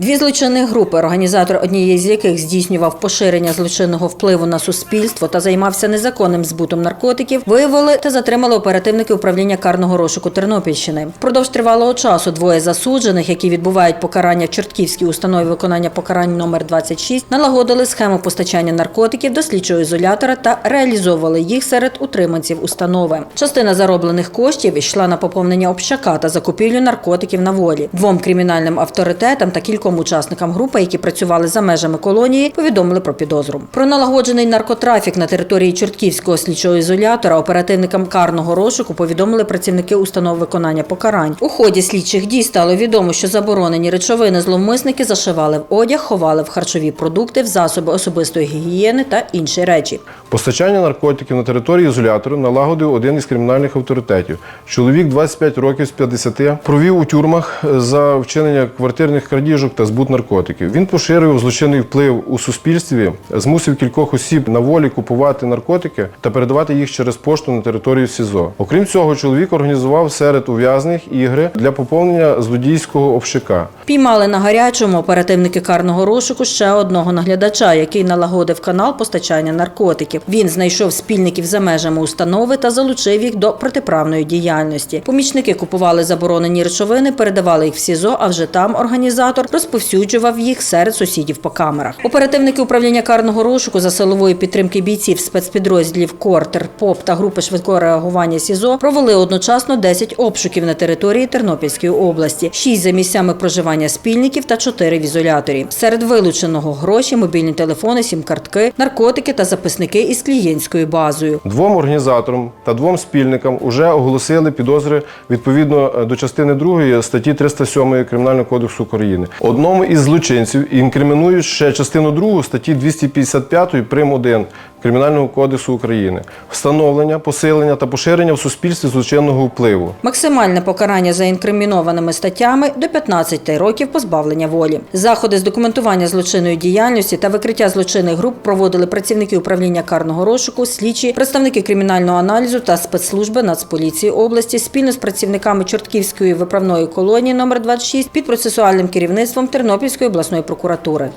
Дві злочинні групи, організатор однієї з яких здійснював поширення злочинного впливу на суспільство та займався незаконним збутом наркотиків, виявили та затримали оперативники управління карного розшуку Тернопільщини. Впродовж тривалого часу двоє засуджених, які відбувають покарання в Чортківській установі виконання покарань номер 26, налагодили схему постачання наркотиків до слідчого ізолятора та реалізовували їх серед утриманців установи. Частина зароблених коштів йшла на поповнення общака та закупівлю наркотиків на волі. Двом кримінальним авторитетам та кільком учасникам групи, які працювали за межами колонії, повідомили про підозру. Про налагоджений наркотрафік на території Чортківського слідчого ізолятора оперативникам карного розшуку повідомили працівники установ виконання покарань. У ході слідчих дій стало відомо, що заборонені речовини зловмисники зашивали в одяг, ховали в харчові продукти, в засоби особистої гігієни та інші речі. Постачання наркотиків на території ізолятору налагодив один із кримінальних авторитетів. Чоловік 25 років з 50 провів у тюрмах за вчинення квартирних крадіжок та збут наркотиків. Він поширював злочинний вплив у суспільстві, змусив кількох осіб на волі купувати наркотики та передавати їх через пошту на територію СІЗО. Окрім цього, чоловік організував серед ув'язних ігри для поповнення злодійського общака. Піймали на гарячому оперативники карного розшуку ще одного наглядача, який налагодив канал постачання наркотиків. Він знайшов спільників за межами установи та залучив їх до протиправної діяльності. Помічники купували заборонені речовини, передавали їх в СІЗО, а вже там організатор розповсюджував їх серед сусідів по камерах. Оперативники управління карного розшуку за силової підтримки бійців спецпідрозділів КОР, ТЕРПОП та групи швидкого реагування СІЗО провели одночасно 10 обшуків на території Тернопільської області, 6 за місцями проживання спільників та 4 в ізоляторі. Серед вилученого гроші, мобільні телефони, сім-картки, наркотики та записники із клієнтською базою. Двом організаторам та двом спільникам уже оголосили підозри відповідно е, до частини 2 статті 307 Кримінального кодексу України. Одному із злочинців інкримінують ще частину 2 статті 255 прим. 1 Кримінального кодексу України. Встановлення, посилення та поширення в суспільстві злочинного впливу. Максимальне покарання за інкримінованими статтями до 15 років позбавлення волі. Заходи з документування злочинної діяльності та викриття злочинних груп проводили працівники управління карного розшуку, слідчі, представники кримінального аналізу та спецслужби Нацполіції області спільно з працівниками Чортківської виправної колонії номер 26 під процесуальним керівництвом Тернопільської обласної прокуратури.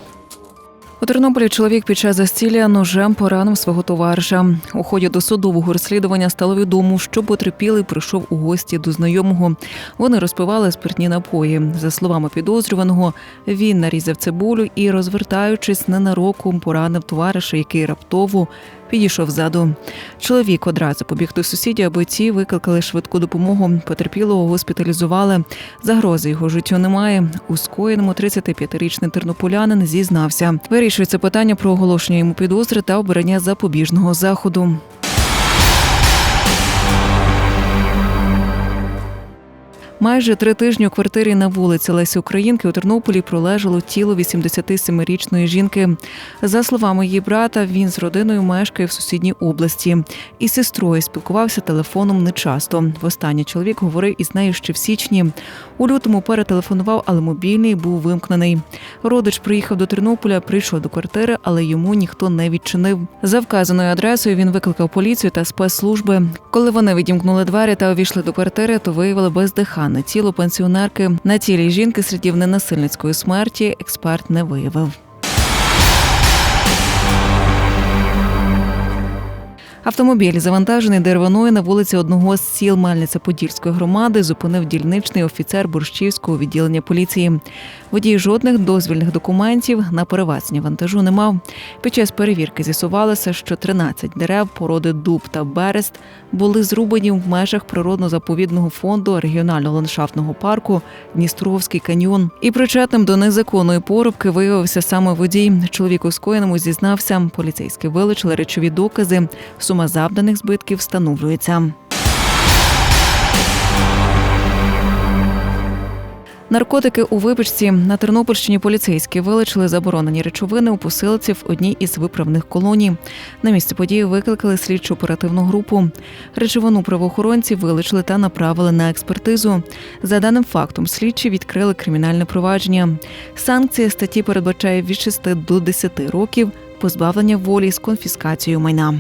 У Тернополі чоловік під час застілля ножем поранив свого товариша. У ході досудового розслідування стало відомо, що потерпілий прийшов у гості до знайомого. Вони розпивали спиртні напої. За словами підозрюваного, він нарізав цибулю і, розвертаючись ненароком, поранив товариша, який раптово підійшов ззаду. Чоловік одразу побіг до сусідів, аби ті викликали швидку допомогу. Потерпілого госпіталізували. Загрози його життю немає. У скоєному 35-річний тернополянин зізнався. Вирішується питання про оголошення йому підозри та обрання запобіжного заходу. Майже три тижні у квартирі на вулиці Лесі Українки у Тернополі пролежало тіло 87-річної жінки. За словами її брата, він з родиною мешкає в сусідній області. Із сестрою спілкувався телефоном нечасто. Востаннє чоловік говорив із нею ще в січні. У лютому перетелефонував, але мобільний був вимкнений. Родич приїхав до Тернополя, прийшов до квартири, але йому ніхто не відчинив. За вказаною адресою він викликав поліцію та спецслужби. Коли вони відімкнули двері та увійшли до квартири, то виявили бездиханне тіло пенсіонерки. На тілі жінки слідів ненасильницької смерті експерт не виявив. Автомобіль, завантажений деревиною на вулиці одного з сіл Мельниця-Подільської громади, зупинив дільничний офіцер Борщівського відділення поліції. Водій жодних дозвільних документів на перевезення вантажу не мав. Під час перевірки з'ясувалося, що 13 дерев породи дуб та берест були зрубані в межах природно-заповідного фонду регіонального ландшафтного парку Дністровський каньйон. І причетним до незаконної порубки виявився саме водій. Чоловік у скоєному зізнався. Поліцейські вилучили речові докази. Сума завданих збитків встановлюється. Наркотики у випічці на Тернопільщині поліцейські вилучили заборонені речовини у посилці в одній із виправних колоній. На місце події викликали слідчу оперативну групу. Речовину правоохоронці вилучили та направили на експертизу. За даним фактом, слідчі відкрили кримінальне провадження. Санкція статті передбачає від 6 до 10 років позбавлення волі з конфіскацією майна.